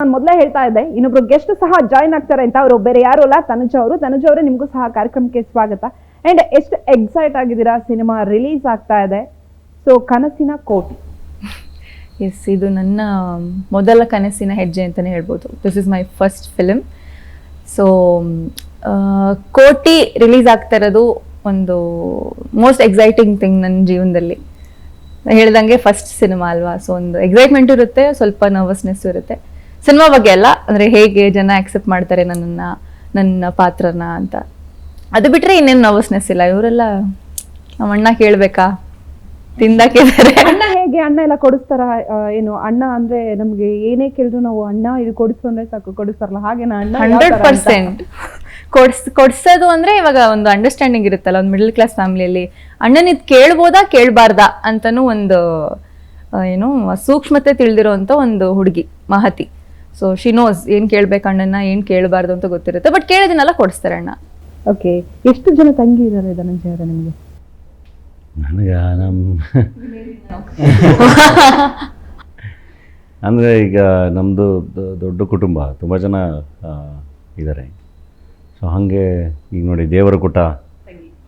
ನಾನು ಮೊದಲೇ ಹೇಳ್ತಾ ಇದ್ದೆ, ಇನ್ನೊಬ್ರು ಗೆಸ್ಟ್ ಸಹ ಜಾಯ್ನ್ ಆಗ್ತಾರೆ ಅಂತ ಅವರು ಬೇರೆ ಯಾರು ಅಲ್ಲ, ತನುಜ ಅವರು. ತನುಜ ಅವರೇ ನಿಮಗೂ ಸಹ ಕಾರ್ಯಕ್ರಮಕ್ಕೆ ಸ್ವಾಗತ. ಅಂಡ್ ಎಷ್ಟು ಎಕ್ಸೈಟ್ ಆಗಿದ್ದೀರಾ? ಸಿನಿಮಾ ರಿಲೀಸ್ ಆಗ್ತಾ ಇದೆ. ಸೊ ಕನಸಿನ ಕೋಟಿ. ಎಸ್ ಇದು ನನ್ನ ಮೊದಲ ಕನಸಿನ ಹೆಜ್ಜೆ ಅಂತಲೇ ಹೇಳ್ಬೋದು. This is my first film so Koti release ಆಗ್ತಾ ಇರೋದು ಒಂದು ಮೋಸ್ಟ್ ಎಕ್ಸೈಟಿಂಗ್ ಥಿಂಗ್ ನನ್ನ ಜೀವನದಲ್ಲಿ. ಹೇಳ್ದಂಗೆ ಫಸ್ಟ್ ಸಿನಿಮಾ ಅಲ್ವಾ? ಸೊ ಒಂದು ಎಕ್ಸೈಟ್ಮೆಂಟ್ ಇರುತ್ತೆ, ಸ್ವಲ್ಪ ನರ್ವಸ್ನೆಸ್ ಇರುತ್ತೆ. ಸಿನಿಮಾ ಬಗ್ಗೆ ಅಲ್ಲ ಅಂದರೆ ಹೇಗೆ ಜನ ಆಕ್ಸೆಪ್ಟ್ ಮಾಡ್ತಾರೆ ನನ್ನನ್ನು ನನ್ನ ಪಾತ್ರನ ಅಂತ. ಅದು ಬಿಟ್ಟರೆ ಇನ್ನೇನು ನರ್ವಸ್ನೆಸ್ ಇಲ್ಲ. ಇವರೆಲ್ಲ ನಮ್ಮ ಅಣ್ಣ ಕೇಳಬೇಕಾ? ತಿಂದಾಕಿದ್ದಾರೆ ಅಣ್ಣ ಹೇಗೆ? ಅಣ್ಣ ಎಲ್ಲ ಕೊಡಿಸ್ತಾರ? ಏನು ಅಣ್ಣ ಅಂದ್ರೆ ನಮ್ಗೆ ಏನೇ ಕೇಳಿದ್ರು ನಾವು ಅಣ್ಣ ಇದು ಕೊಡಿಸು ಅಂದ್ರೆ ಸಾಕು ಕೊಡಿಸ್ತಾರಲ್ಲ ಹಾಗೇನಾ ಅಣ್ಣ ಹಂಡ್ರೆಡ್? ಪರ್ಸೆಂಟ್. ಕೊಡ್ಸ್ ಕೊಡ್ಸೋದು ಅಂದ್ರೆ ಇವಾಗ ಒಂದು ಅಂಡರ್ಸ್ಟ್ಯಾಂಡಿಂಗ್ ಇರುತ್ತಲ್ಲ ಒಂದು ಮಿಡಲ್ ಕ್ಲಾಸ್ ಫ್ಯಾಮಿಲಿಯಲ್ಲಿ ಅಣ್ಣನ ಇದು ಕೇಳ್ಬೋದಾ ಕೇಳಬಾರ್ದಾ ಅಂತನೂ ಒಂದು ಏನು ಸೂಕ್ಷ್ಮತೆ ತಿಳಿದಿರುವಂತ ಒಂದು ಹುಡುಗಿ ಮಹತಿ. ಸೊ ಶಿ ನೋಸ್ ಏನು ಕೇಳ್ಬೇಕು ಅಣ್ಣನ ಏನು ಕೇಳಬಾರ್ದು ಅಂತ ಗೊತ್ತಿರುತ್ತೆ. ಬಟ್ ಕೇಳಿದ್ನೆಲ್ಲ ಕೊಡಿಸ್ತಾರೆ ಅಣ್ಣ. ಓಕೆ ಎಷ್ಟು ಜನ ತಂಗಿ ಇದ್ದಾರೆ ಧನಂಜಯ ಅವರ ನಿಮಗೆ? ನನಗೆ ನಮ್ಮ ಅಂದರೆ ಈಗ ನಮ್ಮದು ದೊಡ್ಡ ಕುಟುಂಬ ತುಂಬ ಜನ ಇದ್ದಾರೆ. ಸೊ ಹಾಗೆ ಈಗ ನೋಡಿ ದೇವರ ಕುಟ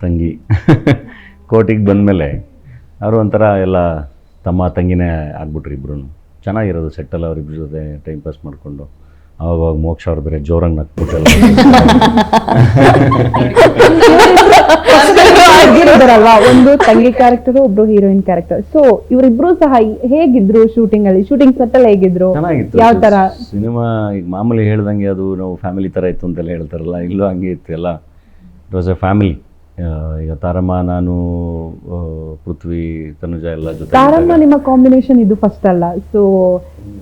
ತಂಗಿ. ಕೋಟಿಗೆ ಬಂದಮೇಲೆ ಅವರು ಒಂಥರ ಎಲ್ಲ ತಮ್ಮ ತಂಗಿನೇ ಆಗ್ಬಿಟ್ರಿ ಇಬ್ರು ಚೆನ್ನಾಗಿರೋದು ಸೆಟ್ಟಲ್ ಅವ್ರಿಬ್ರ ಜೊತೆ ಟೈಮ್ ಪಾಸ್ ಮಾಡಿಕೊಂಡು. ಅವಾಗ ಮೋಕ್ಷ ಅವ್ರು ಬೇರೆ ಜೋರಂಗೆ ನಕ್ಬಿಟ್ಟೆಲ್ಲ ಒಂದು ತಂಗಿ ಕ್ಯಾರೆಕ್ಟರ್ ಒಬ್ರು ಹೀರೋಯಿನ್ ಕ್ಯಾರೆಕ್ಟರ್ ಸೊ ಇವರಿಬ್ರು ಸಹ ಹೇಗಿದ್ರು ಶೂಟಿಂಗ್ ಅಲ್ಲಿ ಶೂಟಿಂಗ್ ಸೆಟ್ ಅಲ್ಲಿ ಹೇಗಿದ್ರು? ಚೆನ್ನಾಗಿತ್ತು. ಯಾವ ತರ? ಸಿನಿಮಾ ಈಗ ಮಾಮೂಲಿ ಹೇಳ್ದಂಗೆ ಅದು ನಾವು ಫ್ಯಾಮಿಲಿ ತರ ಇತ್ತು ಅಂತೆಲ್ಲ ಹೇಳ್ತಾರಲ್ಲ ಇಲ್ಲೂ ಹಂಗೆ ಇತ್ತು ಎಲ್ಲ. ಇಟ್ ವಾಸ್ ಎ ಫ್ಯಾಮಿಲಿ ಈಗ ತಾರಮ್ಮ ನಾನು ಪೃಥ್ವಿ ತನುಜ ಎಲ್ಲ ಜೊತೆ ಪ್ರಾರಂಭ ನಿಮ್ಮ ಕಾಂಬಿನೇಷನ್ ಇದು ಫಸ್ಟ್ ಅಲ್ಲ. ಸೊ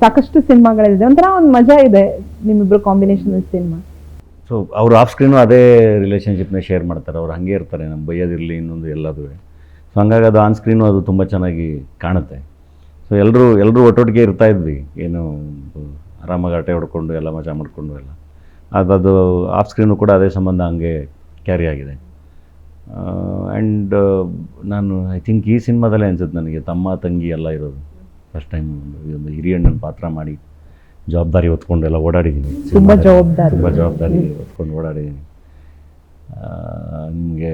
ಸಾಕಷ್ಟು ಸಿನಿಮಾಗಳಿದೆ. ಒಂಥರ ಒಂದು ಮಜಾ ಇದೆ ನಿಮ್ಮಿಬ್ರು ಕಾಂಬಿನೇಷನ್ ಸಿನಿಮಾ. ಸೊ ಅವ್ರು ಆಫ್ ಸ್ಕ್ರೀನು ಅದೇ ರಿಲೇಷನ್ಶಿಪ್ನ ಶೇರ್ ಮಾಡ್ತಾರೆ. ಅವ್ರು ಹಂಗೆ ಇರ್ತಾರೆ. ನಮ್ಮ ಬೈಯೋದಿರಲಿ ಇನ್ನೊಂದು ಎಲ್ಲದೂ ಸೊ ಹಂಗಾಗಿ ಅದು ಆನ್ ಸ್ಕ್ರೀನು ಅದು ತುಂಬ ಚೆನ್ನಾಗಿ ಕಾಣುತ್ತೆ. ಸೊ ಎಲ್ಲರೂ ಎಲ್ಲರೂ ಒಟ್ಟೊಟ್ಟಿಗೆ ಇರ್ತಾ ಇದ್ವಿ. ಏನು ಆರಾಮಾಗಿ ಆಟೆ ಹೊಡ್ಕೊಂಡು ಎಲ್ಲ ಮಜಾ ಮಾಡಿಕೊಂಡು ಎಲ್ಲ. ಅದು ಅದು ಆಫ್ ಸ್ಕ್ರೀನು ಕೂಡ ಅದೇ ಸಂಬಂಧ ಹಂಗೆ ಕ್ಯಾರಿ ಆಗಿದೆ. ಆ್ಯಂಡ್ ನಾನು ಐ ಥಿಂಕ್ ಈ ಸಿನಿಮಾದಲ್ಲೇ ಅನ್ಸುತ್ತೆ ನನಗೆ ತಮ್ಮ ತಂಗಿ ಎಲ್ಲ ಇರೋದು. ಫಸ್ಟ್ ಟೈಮ್ ಒಂದು ಹಿರಿಯಣ್ಣನ ಪಾತ್ರ ಮಾಡಿ ಜವಾಬ್ದಾರಿ ಹೊತ್ಕೊಂಡು ಎಲ್ಲ ಓಡಾಡಿದ್ದೀನಿ. ತುಂಬ ಜವಾಬ್ದಾರಿ. ತುಂಬ ಜವಾಬ್ದಾರಿ. ಹೊತ್ಕೊಂಡು ಓಡಾಡಿದ್ದೀನಿ. ನಿಮಗೆ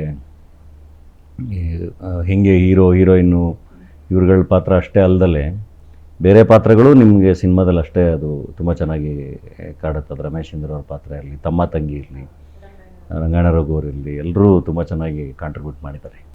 ಹೆಂಗೆ ಹೀರೋ ಹೀರೋಯಿನ್ನು ಇವ್ರುಗಳ ಪಾತ್ರ ಅಷ್ಟೇ ಅಲ್ದಲೆ ಬೇರೆ ಪಾತ್ರಗಳು ನಿಮಗೆ ಸಿನಿಮಾದಲ್ಲಿ ಅಷ್ಟೇ ಅದು ತುಂಬ ಚೆನ್ನಾಗಿ ಕಾಡುತ್ತೆ. ಅದು ರಮೇಶ್ ಇಂದ್ರ ಅವ್ರ ಪಾತ್ರ ಇರಲಿ ತಮ್ಮ ತಂಗಿ ಇರಲಿ. ರಂಗಾಯಣ ರಘು ಅವರಿರಲಿ ಎಲ್ಲರೂ ತುಂಬ ಚೆನ್ನಾಗಿ ಕಾಂಟ್ರಿಬ್ಯೂಟ್ ಮಾಡಿದ್ದಾರೆ.